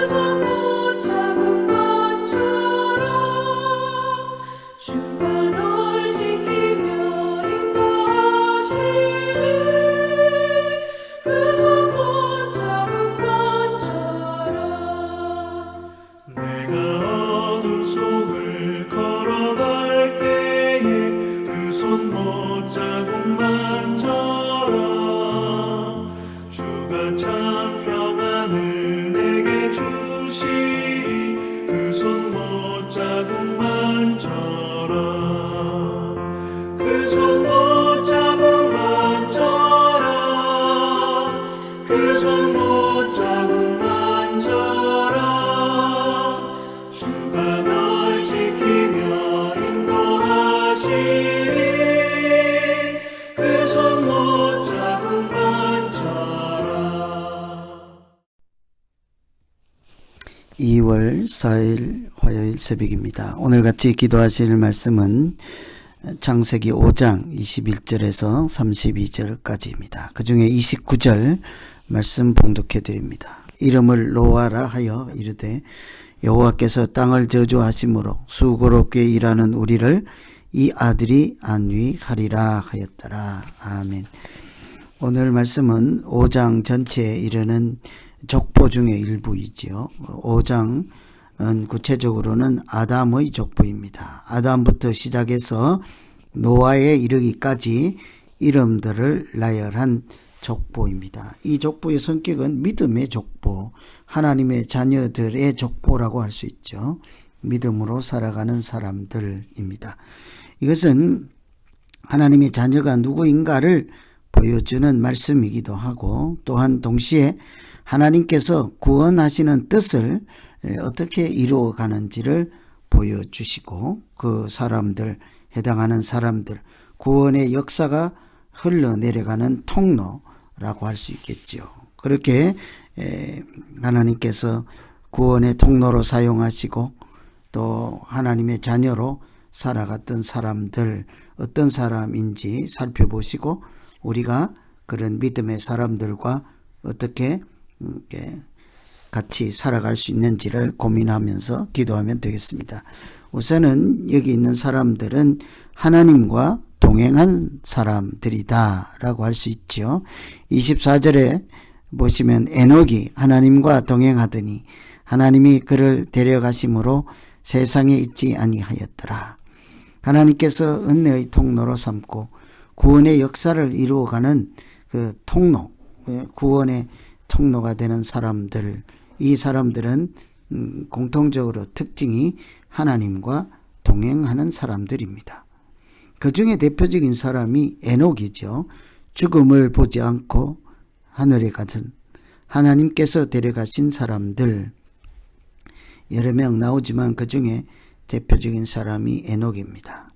was on the 2월 4일 화요일 새벽입니다. 오늘 같이 기도하실 말씀은 창세기 5장 21절에서 32절까지입니다. 그 중에 29절 말씀 봉독해 드립니다. 이름을 노아라 하여 이르되 여호와께서 땅을 저주하심으로 수고롭게 일하는 우리를 이 아들이 안위하리라 하였더라. 아멘. 오늘 말씀은 5장 전체에 이르는 족보 중의 일부이지요. 5장은 구체적으로는 아담의 족보입니다. 아담부터 시작해서 노아에 이르기까지 이름들을 나열한 족보입니다. 이 족보의 성격은 믿음의 족보, 하나님의 자녀들의 족보라고 할 수 있죠. 믿음으로 살아가는 사람들입니다. 이것은 하나님의 자녀가 누구인가를 보여주는 말씀이기도 하고 또한 동시에 하나님께서 구원하시는 뜻을 어떻게 이루어 가는지를 보여주시고 그 사람들 해당하는 사람들 구원의 역사가 흘러내려가는 통로라고 할 수 있겠지요. 그렇게 하나님께서 구원의 통로로 사용하시고 또 하나님의 자녀로 살아갔던 사람들 어떤 사람인지 살펴보시고 우리가 그런 믿음의 사람들과 어떻게 같이 살아갈 수 있는지를 고민하면서 기도하면 되겠습니다. 우선은 여기 있는 사람들은 하나님과 동행한 사람들이다라고 할 수 있죠. 24절에 보시면 에녹이 하나님과 동행하더니 하나님이 그를 데려가심으로 세상에 있지 아니하였더라. 하나님께서 은혜의 통로로 삼고 구원의 역사를 이루어가는 그 통로, 구원의 통로가 되는 사람들, 이 사람들은 음, 공통적으로 특징이 하나님과 동행하는 사람들입니다. 그 중에 대표적인 사람이 에녹이죠. 죽음을 보지 않고 하늘에 가든 하나님께서 데려가신 사람들 여러 명 나오지만 그 중에 대표적인 사람이 에녹입니다.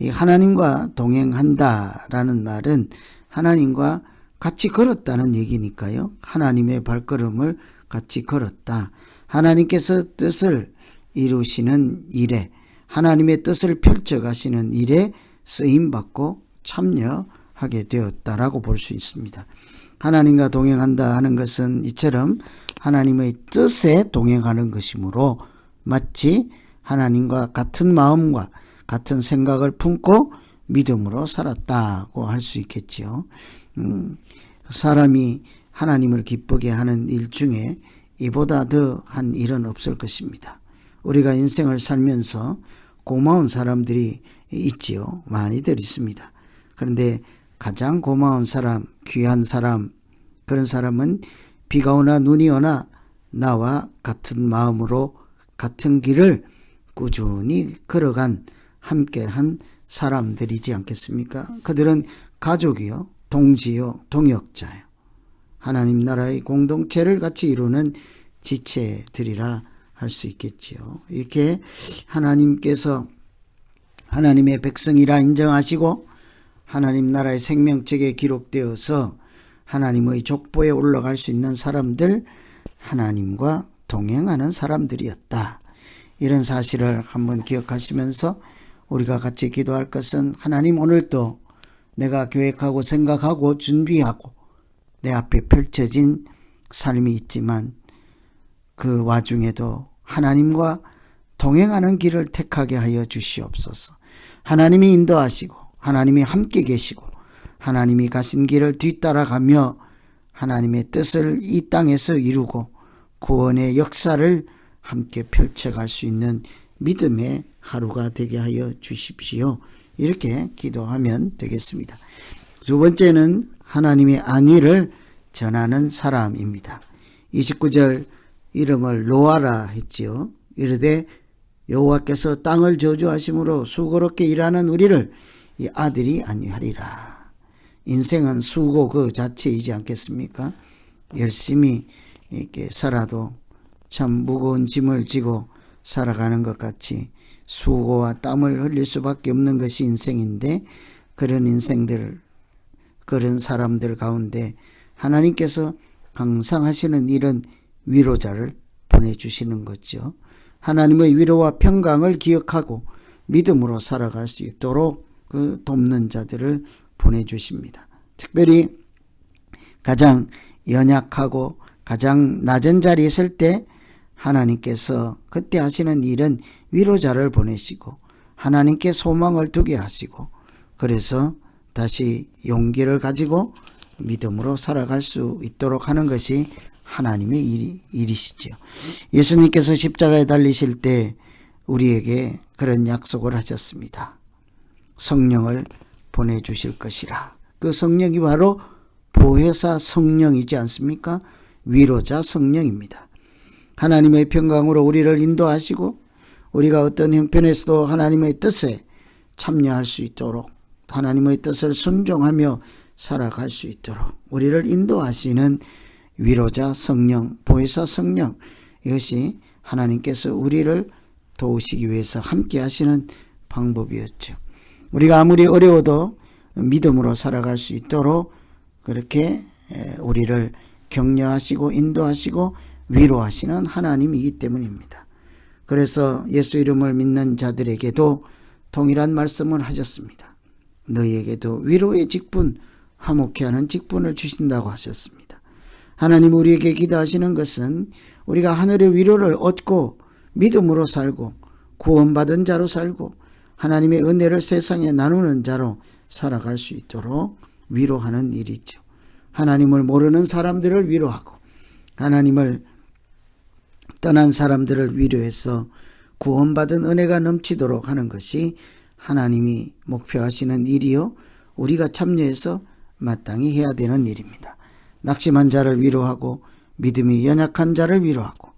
이 하나님과 동행한다라는 말은 하나님과 같이 걸었다는 얘기니까요. 하나님의 발걸음을 같이 걸었다. 하나님께서 뜻을 이루시는 일에 하나님의 뜻을 펼쳐가시는 일에 쓰임받고 참여하게 되었다라고 볼 수 있습니다. 하나님과 동행한다 하는 것은 이처럼 하나님의 뜻에 동행하는 것이므로 마치 하나님과 같은 마음과 같은 생각을 품고 믿음으로 살았다고 할 수 있겠지요. 음, 사람이 하나님을 기쁘게 하는 일 중에 이보다 더 한 일은 없을 것입니다. 우리가 인생을 살면서 고마운 사람들이 있지요. 많이들 있습니다. 그런데 가장 고마운 사람, 귀한 사람, 그런 사람은 비가 오나 눈이 오나 나와 같은 마음으로 같은 길을 꾸준히 걸어간 함께 한 사람들이지 않겠습니까? 그들은 가족이요, 동지요, 동역자요. 하나님 나라의 공동체를 같이 이루는 지체들이라 할 수 있겠지요. 이렇게 하나님께서 하나님의 백성이라 인정하시고 하나님 나라의 생명책에 기록되어서 하나님의 족보에 올라갈 수 있는 사람들 하나님과 동행하는 사람들이었다. 이런 사실을 한번 기억하시면서 우리가 같이 기도할 것은 하나님 오늘도 내가 계획하고 생각하고 준비하고 내 앞에 펼쳐진 삶이 있지만 그 와중에도 하나님과 동행하는 길을 택하게 하여 주시옵소서. 하나님이 인도하시고 하나님이 함께 계시고 하나님이 가신 길을 뒤따라가며 하나님의 뜻을 이 땅에서 이루고 구원의 역사를 함께 펼쳐갈 수 있는 믿음의 하루가 되게 하여 주십시오. 이렇게 기도하면 되겠습니다. 두 번째는 하나님의 안위를 전하는 사람입니다. 29절 이름을 로아라 했지요. 이르되 여호와께서 땅을 저주하심으로 수고롭게 일하는 우리를 이 아들이 아니하리라. 인생은 수고 그 자체이지 않겠습니까? 열심히 이렇게 살아도 참 무거운 짐을 지고 살아가는 것 같이 수고와 땀을 흘릴 수밖에 없는 것이 인생인데 그런 인생들 그런 사람들 가운데 하나님께서 항상 하시는 일은 위로자를 보내주시는 거죠. 하나님의 위로와 평강을 기억하고 믿음으로 살아갈 수 있도록 그 돕는 자들을 보내주십니다. 특별히 가장 연약하고 가장 낮은 자리에 있을 때 하나님께서 그때 하시는 일은 위로자를 보내시고 하나님께 소망을 두게 하시고 그래서 다시 용기를 가지고 믿음으로 살아갈 수 있도록 하는 것이 하나님의 일, 일이시죠. 예수님께서 십자가에 달리실 때 우리에게 그런 약속을 하셨습니다. 성령을 보내주실 것이라. 그 성령이 바로 보혜사 성령이지 않습니까? 위로자 성령입니다. 하나님의 평강으로 우리를 인도하시고 우리가 어떤 형편에서도 하나님의 뜻에 참여할 수 있도록 하나님의 뜻을 순종하며 살아갈 수 있도록 우리를 인도하시는 위로자 성령, 보혜사 성령 이것이 하나님께서 우리를 도우시기 위해서 함께 하시는 방법이었죠. 우리가 아무리 어려워도 믿음으로 살아갈 수 있도록 그렇게 우리를 격려하시고 인도하시고 위로하시는 하나님이기 때문입니다. 그래서 예수 이름을 믿는 자들에게도 동일한 말씀을 하셨습니다. 너희에게도 위로의 직분, 화목케 하는 직분을 주신다고 하셨습니다. 하나님 우리에게 기도하시는 것은 우리가 하늘의 위로를 얻고 믿음으로 살고 구원받은 자로 살고 하나님의 은혜를 세상에 나누는 자로 살아갈 수 있도록 위로하는 일이죠. 하나님을 모르는 사람들을 위로하고 하나님을 떠난 사람들을 위로해서 구원받은 은혜가 넘치도록 하는 것이 하나님이 목표하시는 일이요. 우리가 참여해서 마땅히 해야 되는 일입니다. 낙심한 자를 위로하고 믿음이 연약한 자를 위로하고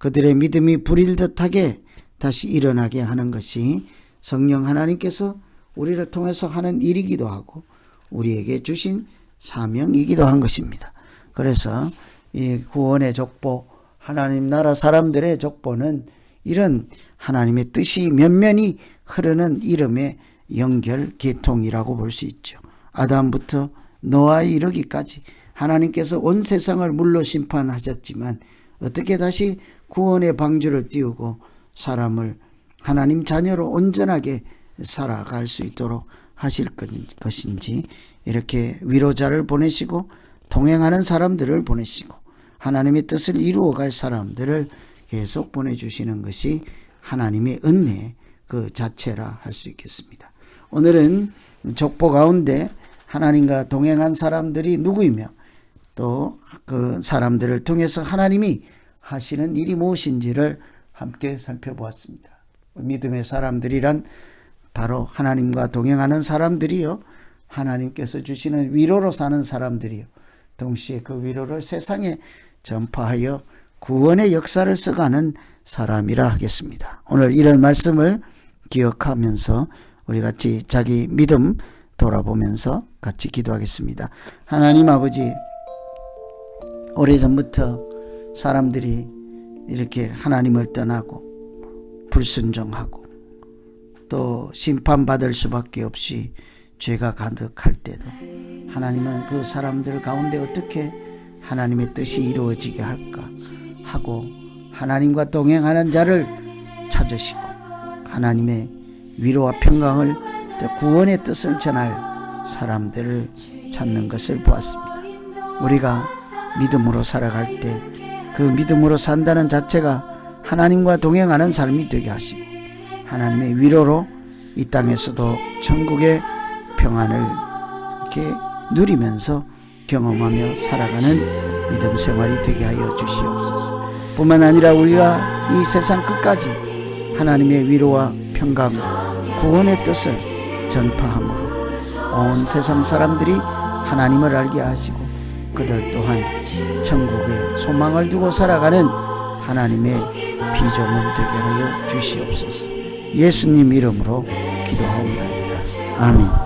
그들의 믿음이 불일 듯하게 다시 일어나게 하는 것이 성령 하나님께서 우리를 통해서 하는 일이기도 하고 우리에게 주신 사명이기도 한 것입니다. 그래서 이 구원의 족보, 하나님 나라 사람들의 족보는 이런 하나님의 뜻이 면면히 흐르는 이름의 연결 계통이라고 볼 수 있죠. 아담부터 노아에 이르기까지 하나님께서 온 세상을 물로 심판하셨지만 어떻게 다시 구원의 방주를 띄우고 사람을 하나님 자녀로 온전하게 살아갈 수 있도록 하실 것인지 이렇게 위로자를 보내시고 동행하는 사람들을 보내시고 하나님의 뜻을 이루어갈 사람들을 계속 보내주시는 것이 하나님의 은혜 그 자체라 할 수 있겠습니다. 오늘은 족보 가운데 하나님과 동행한 사람들이 누구이며 또 그 사람들을 통해서 하나님이 하시는 일이 무엇인지를 함께 살펴보았습니다. 믿음의 사람들이란 바로 하나님과 동행하는 사람들이요. 하나님께서 주시는 위로로 사는 사람들이요. 동시에 그 위로를 세상에 전파하여 구원의 역사를 써가는 사람이라 하겠습니다. 오늘 이런 말씀을 기억하면서 우리 같이 자기 믿음 돌아보면서 같이 기도하겠습니다. 하나님 아버지, 오래전부터 사람들이 이렇게 하나님을 떠나고 불순종하고 또 심판받을 수밖에 없이 죄가 가득할 때도 하나님은 그 사람들 가운데 어떻게 하나님의 뜻이 이루어지게 할까 하고 하나님과 동행하는 자를 찾으시고 하나님의 위로와 평강을 구원의 뜻을 전할 사람들을 찾는 것을 보았습니다. 우리가 믿음으로 살아갈 때 그 믿음으로 산다는 자체가 하나님과 동행하는 삶이 되게 하시고 하나님의 위로로 이 땅에서도 천국의 평안을 이렇게 누리면서 경험하며 살아가는 믿음 생활이 되게 하여 주시옵소서. 뿐만 아니라 우리가 이 세상 끝까지 하나님의 위로와 평강, 구원의 뜻을 전파함으로 온 세상 사람들이 하나님을 알게 하시고 그들 또한 천국에 소망을 두고 살아가는 하나님의 피조물이 되게 하여 주시옵소서. 예수님 이름으로 기도하옵나이다. 아멘.